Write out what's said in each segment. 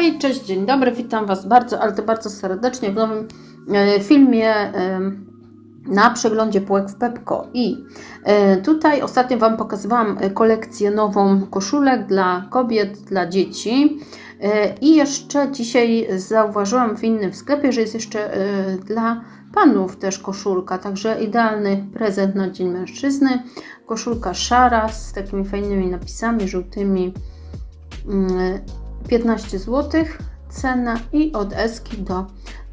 Hej, cześć, dzień dobry, witam Was bardzo, ale to bardzo serdecznie w nowym e, filmie e, na przeglądzie półek w Pepko. I e, tutaj ostatnio Wam pokazywałam kolekcję nową koszulek dla kobiet, dla dzieci. I jeszcze dzisiaj zauważyłam w innym sklepie, że jest jeszcze dla panów też koszulka, także idealny prezent na Dzień Mężczyzny. Koszulka szara z takimi fajnymi napisami, żółtymi. Mm, 15 zł cena i od eski do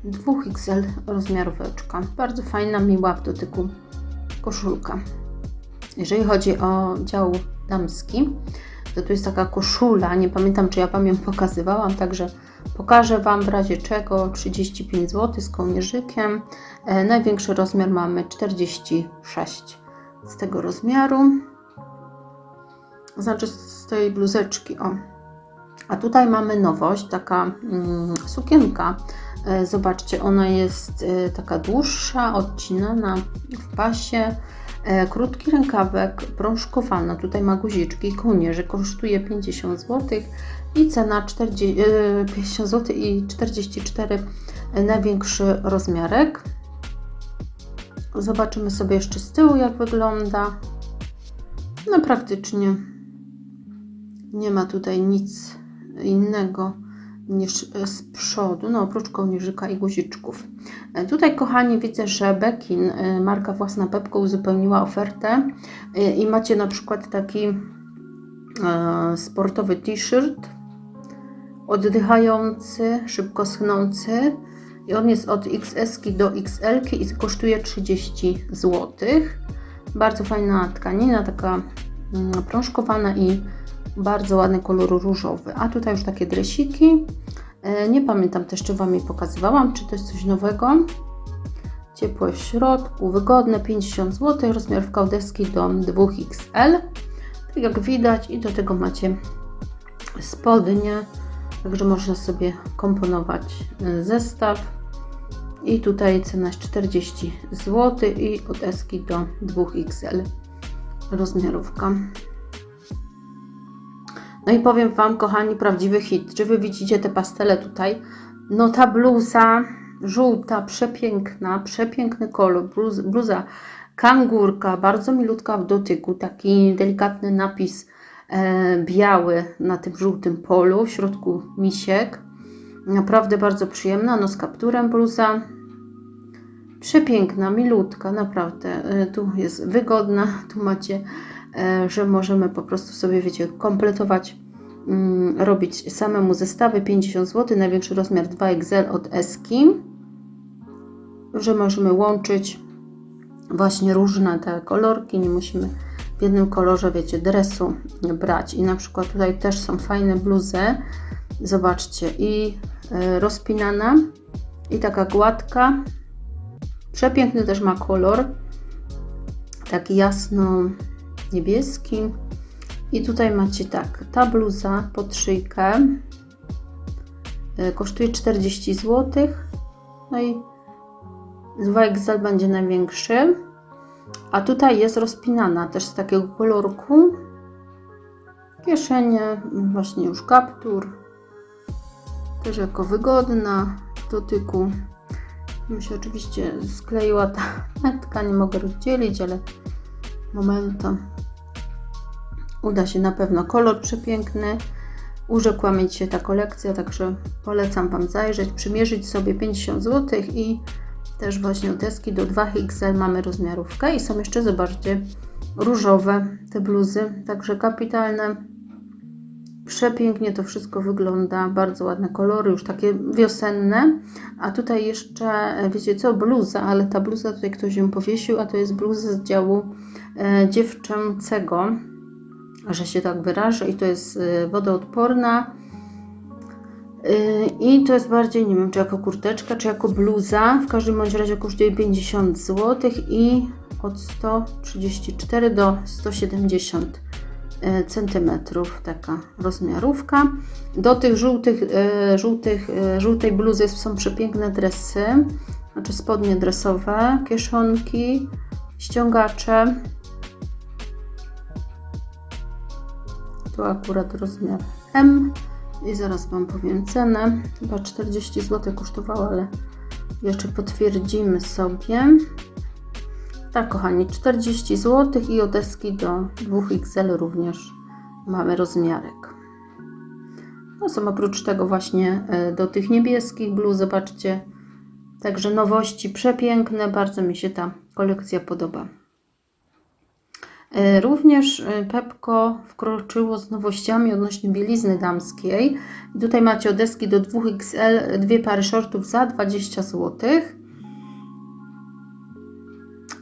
2XL rozmiaróweczka. Bardzo fajna, miła w dotyku koszulka. Jeżeli chodzi o dział damski, to tu jest taka koszula, nie pamiętam czy ja Wam ją pokazywałam, także pokażę Wam w razie czego 35 zł z kołnierzykiem. E, największy rozmiar mamy 46 z tego rozmiaru. Znaczy z tej bluzeczki, o a tutaj mamy nowość, taka mm, sukienka. E, zobaczcie, ona jest e, taka dłuższa, odcinana w pasie. E, krótki rękawek, prążkowana. Tutaj ma guziczki, kołnierze. Kosztuje 50 zł i cena 40, 50 zł i 44 największy rozmiarek. Zobaczymy sobie jeszcze z tyłu, jak wygląda. No praktycznie nie ma tutaj nic innego niż z przodu, no oprócz kołnierzyka i guziczków. E, tutaj, kochani, widzę, że Bekin, e, marka własna Pepko, uzupełniła ofertę e, i macie na przykład taki sportowy t-shirt oddychający, szybko schnący i on jest od XS do XL i kosztuje 30 zł. Bardzo fajna tkanina, taka mm, prążkowana i bardzo ładny kolor różowy. A tutaj już takie dresiki. E, nie pamiętam też, czy Wam je pokazywałam, czy to jest coś nowego. Ciepłe w środku, wygodne, 50 zł, rozmiar w kaudeski do 2XL. Tak jak widać i do tego macie spodnie, także można sobie komponować e, zestaw. I tutaj cena jest 40 zł i od eski do 2XL rozmiarówka. No i powiem Wam, kochani, prawdziwy hit. Czy Wy widzicie te pastele tutaj? No ta bluza żółta, przepiękna, przepiękny kolor, bluz, bluza kangurka, bardzo milutka w dotyku, taki delikatny napis e, biały na tym żółtym polu, w środku misiek. Naprawdę bardzo przyjemna, no z kapturem bluza. Przepiękna, milutka, naprawdę. E, tu jest wygodna, tu macie że możemy po prostu sobie, wiecie, kompletować, mm, robić samemu zestawy 50 zł, największy rozmiar 2XL od Eski, że możemy łączyć właśnie różne te kolorki, nie musimy w jednym kolorze, wiecie, dresu brać. I na przykład tutaj też są fajne bluzy, zobaczcie, i e, rozpinana, i taka gładka, przepiękny też ma kolor, taki jasno niebieski. I tutaj macie tak, ta bluza pod szyjkę e, kosztuje 40 zł. No i 2XL będzie największy. A tutaj jest rozpinana też z takiego kolorku. Kieszenie, właśnie już kaptur. Też jako wygodna dotyku. Mi się oczywiście skleiła ta metka, nie mogę rozdzielić, ale momentum uda się na pewno. Kolor przepiękny. Urzekła mieć się ta kolekcja, także polecam Wam zajrzeć, przymierzyć sobie 50 zł i też właśnie deski do 2XL mamy rozmiarówkę i są jeszcze, zobaczcie, różowe te bluzy, także kapitalne. Przepięknie to wszystko wygląda, bardzo ładne kolory, już takie wiosenne. A tutaj jeszcze, wiecie co, bluza, ale ta bluza tutaj ktoś ją powiesił, a to jest bluza z działu e, dziewczęcego że się tak wyrażę, i to jest y, wodoodporna. Y, I to jest bardziej, nie wiem, czy jako kurteczka, czy jako bluza. W każdym bądź razie kosztuje 50 zł i od 134 do 170 y, centymetrów taka rozmiarówka. Do tych żółtych, żółtych, żółtej bluzy są przepiękne dresy, znaczy spodnie dresowe, kieszonki, ściągacze. Tu akurat rozmiar M I zaraz Wam powiem cenę. Chyba 40 zł kosztowało, ale jeszcze potwierdzimy sobie. Tak, kochani, 40 zł i od deski do 2XL również mamy rozmiarek. No są oprócz tego właśnie e, do tych niebieskich bluz, zobaczcie. Także nowości przepiękne, bardzo mi się ta kolekcja podoba. E, Również e, Pepko wkroczyło z nowościami odnośnie bielizny damskiej. Tutaj macie od deski do 2XL dwie pary shortów za 20 zł.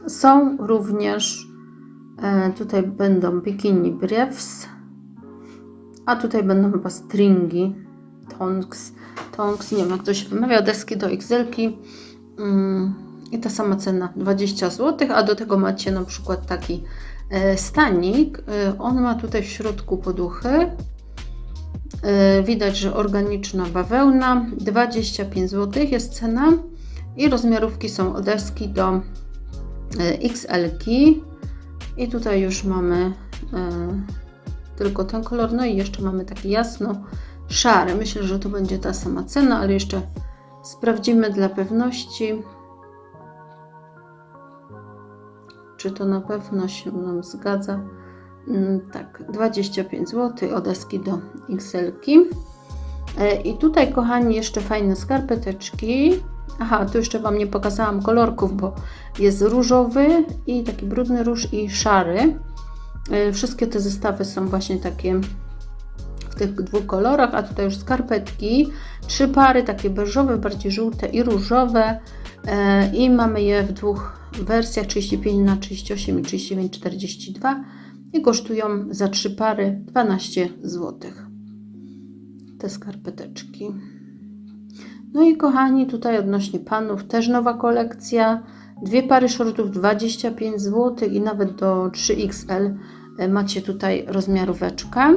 Są również e, tutaj będą bikini briefs, a tutaj będą chyba stringi, tongs, tongs, nie wiem jak to się wymawia, deski do XL-ki. Mm, I ta sama cena 20 zł, a do tego macie na przykład taki stanik. E, On ma tutaj w środku poduchy. E, Widać, że organiczna bawełna. 25 zł jest cena. I rozmiarówki są od deski do e, XL-ki. I tutaj już mamy e, tylko ten kolor. No i jeszcze mamy taki jasno szary. Myślę, że to będzie ta sama cena, ale jeszcze sprawdzimy dla pewności. Czy to na pewno się nam zgadza? Mm, Tak, 25 zł od deski do XL-ki. E, I tutaj, kochani, jeszcze fajne skarpeteczki. Aha, tu jeszcze Wam nie pokazałam kolorków, bo jest różowy i taki brudny róż i szary. E, Wszystkie te zestawy są właśnie takie w tych dwóch kolorach, a tutaj już skarpetki. Trzy pary, takie beżowe, bardziej żółte i różowe. E, I mamy je w dwóch wersjach 35 na 38 i 39 42 i kosztują za trzy pary 12 zł. Te skarpeteczki. No i kochani, tutaj odnośnie panów też nowa kolekcja. Dwie pary shortów 25 zł i nawet do 3XL e, macie tutaj rozmiaróweczkę.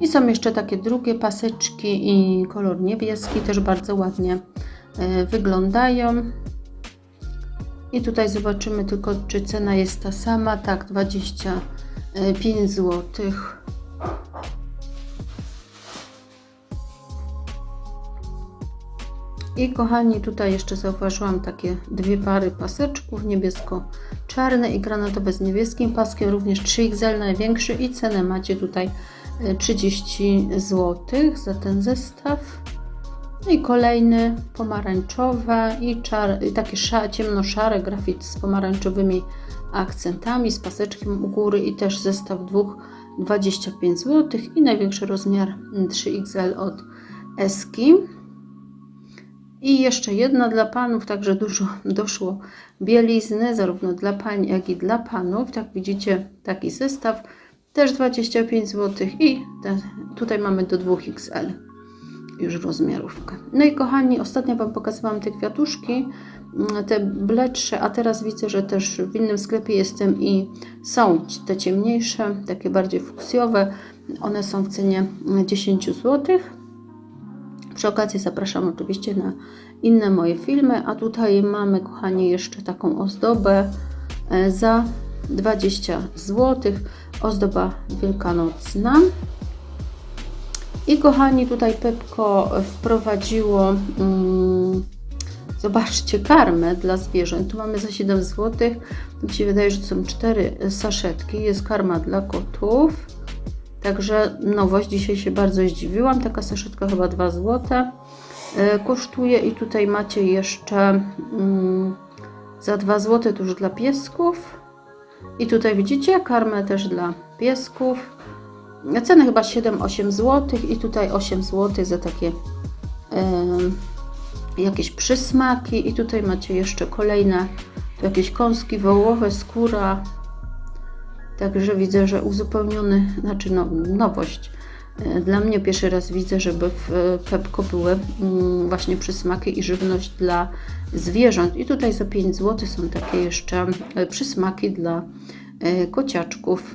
I są jeszcze takie drugie paseczki i kolor niebieski, też bardzo ładnie e, wyglądają. I tutaj zobaczymy tylko, czy cena jest ta sama. Tak, 25 zł. I kochani, tutaj jeszcze zauważyłam takie dwie pary paseczków, niebiesko-czarne i granatowe z niebieskim paskiem, również 3XL największy i cenę macie tutaj e, 30 zł za ten zestaw. No i kolejny pomarańczowe i, czar, i takie sza, ciemno-szare grafit z pomarańczowymi akcentami, z paseczkiem u góry i też zestaw dwóch 25 zł i największy rozmiar 3XL od Eski. I jeszcze jedna dla panów, także dużo doszło bielizny, zarówno dla pań, jak i dla panów. Tak widzicie, taki zestaw, też 25 zł i tutaj mamy do 2XL już rozmiarówkę. No i kochani, ostatnio Wam pokazywałam te kwiatuszki, mm, te bledsze, a teraz widzę, że też w innym sklepie jestem i są te ciemniejsze, takie bardziej fuksjowe. One są w cenie 10 zł. Przy okazji zapraszam oczywiście na inne moje filmy, a tutaj mamy, kochani, jeszcze taką ozdobę e, za 20 zł. Ozdoba wielkanocna. I kochani, tutaj Pepko wprowadziło, mm, zobaczcie, karmę dla zwierząt. Tu mamy za 7 zł. Mi się wydaje, że to są 4 saszetki. Jest karma dla kotów. Także nowość, dzisiaj się bardzo zdziwiłam. Taka saszetka chyba 2 zł e, kosztuje. I tutaj macie jeszcze mm, za 2 zł to już dla piesków. I tutaj widzicie karmę też dla piesków. Ceny chyba 7-8 zł i tutaj 8 zł za takie jakieś przysmaki i tutaj macie jeszcze kolejne tu jakieś kąski wołowe, skóra. Także widzę, że uzupełniony, znaczy no, nowość. E, Dla mnie pierwszy raz widzę, żeby w e, Pepko były mm, właśnie przysmaki i żywność dla zwierząt. I tutaj za 5 zł są takie jeszcze e, przysmaki dla kociaczków.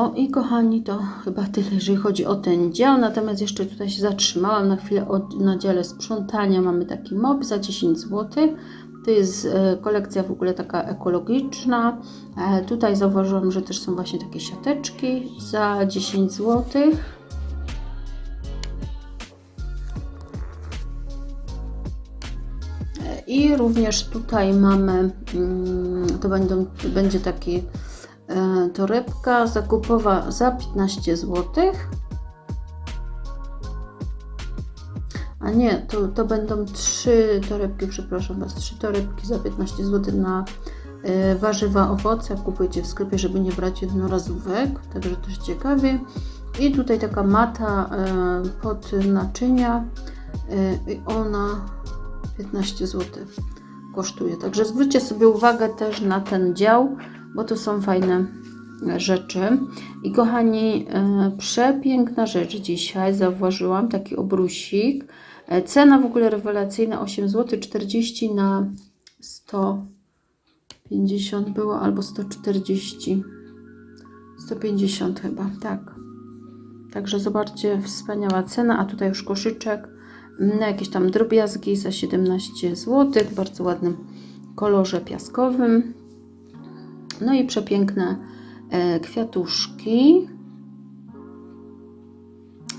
No i kochani, to chyba tyle, jeżeli chodzi o ten dział. Natomiast jeszcze tutaj się zatrzymałam na chwilę od, na dziale sprzątania. Mamy taki mop za 10 zł. To jest e, kolekcja w ogóle taka ekologiczna. E, Tutaj zauważyłam, że też są właśnie takie siateczki za 10 zł. I również tutaj mamy, mm, to będą, będzie taki e, torebka zakupowa za 15 zł. A nie, to, to będą trzy torebki, przepraszam Was, trzy torebki za 15 zł na e, warzywa, owoce. Kupujcie w sklepie, żeby nie brać jednorazówek, także też ciekawie. I tutaj taka mata e, pod naczynia e, i ona 15 zł kosztuje. Także zwróćcie sobie uwagę też na ten dział, bo to są fajne rzeczy. I kochani, e, przepiękna rzecz dzisiaj zauważyłam, taki obrusik. E, Cena w ogóle rewelacyjna 8 zł 40 na 150 było albo 140 150 chyba, tak. Także zobaczcie, wspaniała cena, a tutaj już koszyczek na jakieś tam drobiazgi za 17 zł, w bardzo ładnym kolorze piaskowym. No i przepiękne e, kwiatuszki.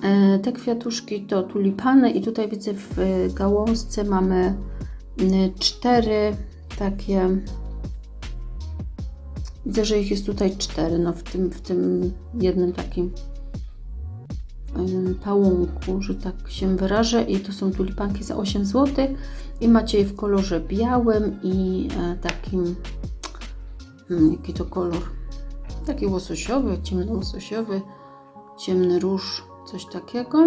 E, te kwiatuszki to tulipany i tutaj widzę w gałązce mamy cztery takie. Widzę, że ich jest tutaj cztery, no w tym, w tym jednym takim em, pałąku, że tak się wyrażę. I to są tulipanki za 8 zł i macie je w kolorze białym i e, takim jaki to kolor taki łososiowy, ciemny łososiowy ciemny róż, coś takiego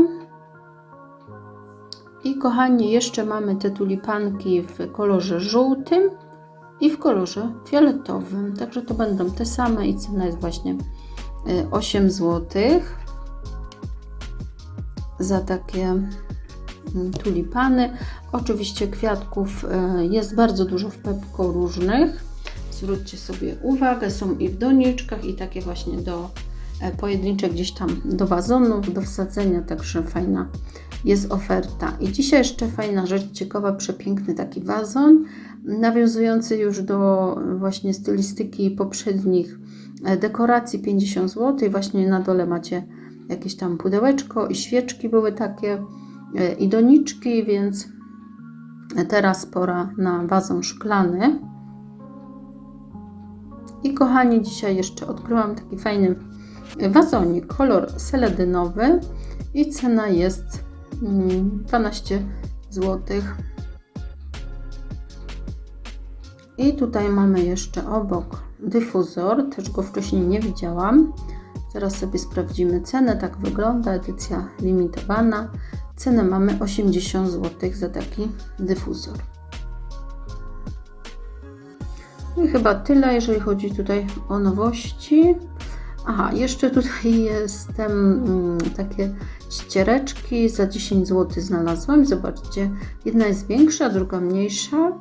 i kochani jeszcze mamy te tulipanki w kolorze żółtym i w kolorze fioletowym także to będą te same i cena jest właśnie e, 8 złotych za takie mm, tulipany. Oczywiście kwiatków e, jest bardzo dużo w Pepko różnych. Zwróćcie sobie uwagę, są i w doniczkach, i takie właśnie do e, pojedyncze gdzieś tam do wazonów, do wsadzenia, także fajna jest oferta. I dzisiaj jeszcze fajna rzecz, ciekawa, przepiękny taki wazon, nawiązujący już do właśnie stylistyki poprzednich e, dekoracji 50 zł. Właśnie na dole macie jakieś tam pudełeczko i świeczki były takie e, i doniczki, więc teraz pora na wazon szklany. I kochani, dzisiaj jeszcze odkryłam taki fajny wazonik, kolor seledynowy i cena jest mm, 12 zł. I tutaj mamy jeszcze obok dyfuzor, też go wcześniej nie widziałam. Teraz sobie sprawdzimy cenę. Tak wygląda edycja limitowana. Cenę mamy 80 zł za taki dyfuzor. I chyba tyle, jeżeli chodzi tutaj o nowości. Aha, jeszcze tutaj jest mm, takie ściereczki za 10 zł znalazłam. Zobaczcie, jedna jest większa, druga mniejsza.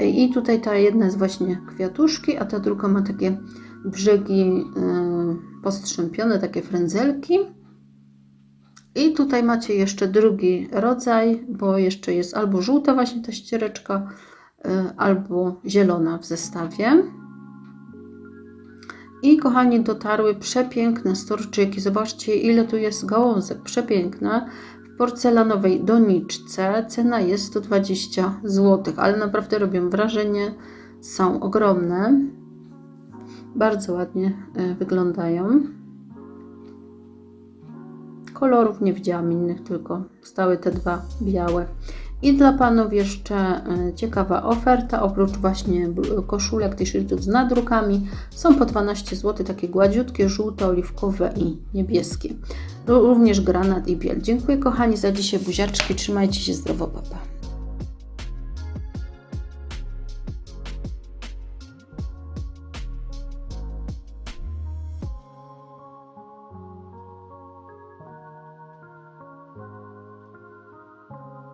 I tutaj ta jedna jest właśnie kwiatuszki, a ta druga ma takie brzegi y, postrzępione, takie frędzelki. I tutaj macie jeszcze drugi rodzaj, bo jeszcze jest albo żółta właśnie ta ściereczka, albo zielona w zestawie. I kochani, dotarły przepiękne storczyki. Zobaczcie, ile tu jest gałązek. Przepiękne. W porcelanowej doniczce. Cena jest 120 zł, ale naprawdę robią wrażenie. Są ogromne. Bardzo ładnie e, wyglądają. Kolorów nie widziałam innych, tylko stały te dwa białe. I dla Panów jeszcze e, ciekawa oferta, oprócz właśnie koszulek, t-shirtów z nadrukami, są po 12 zł, takie gładziutkie, żółte, oliwkowe i niebieskie. Również granat i biel. Dziękuję kochani za dzisiaj buziaczki, trzymajcie się zdrowo, papa.